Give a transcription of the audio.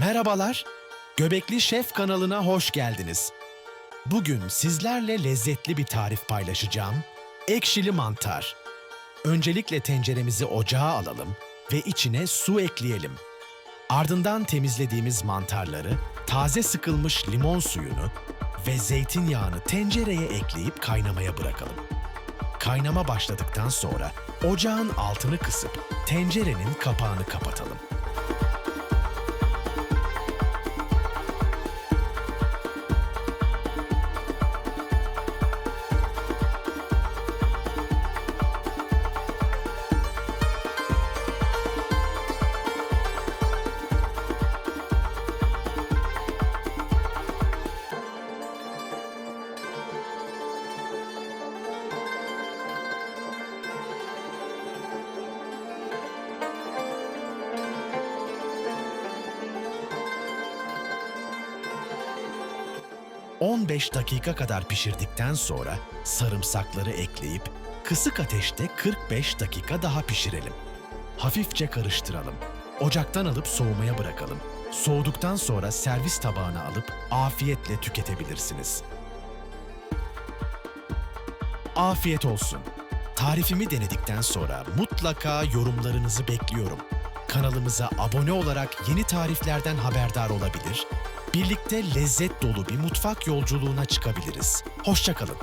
Merhabalar, Göbekli Şef kanalına hoş geldiniz. Bugün sizlerle lezzetli bir tarif paylaşacağım. Ekşili mantar. Öncelikle tenceremizi ocağa alalım ve içine su ekleyelim. Ardından temizlediğimiz mantarları, taze sıkılmış limon suyunu ve zeytinyağını tencereye ekleyip kaynamaya bırakalım. Kaynama başladıktan sonra ocağın altını kısıp tencerenin kapağını kapatalım. ...15 dakika kadar pişirdikten sonra sarımsakları ekleyip kısık ateşte 45 dakika daha pişirelim. Hafifçe karıştıralım. Ocaktan alıp soğumaya bırakalım. Soğuduktan sonra servis tabağına alıp afiyetle tüketebilirsiniz. Afiyet olsun. Tarifimi denedikten sonra mutlaka yorumlarınızı bekliyorum. Kanalımıza abone olarak yeni tariflerden haberdar olabilir, birlikte lezzet dolu bir mutfak yolculuğuna çıkabiliriz. Hoşçakalın.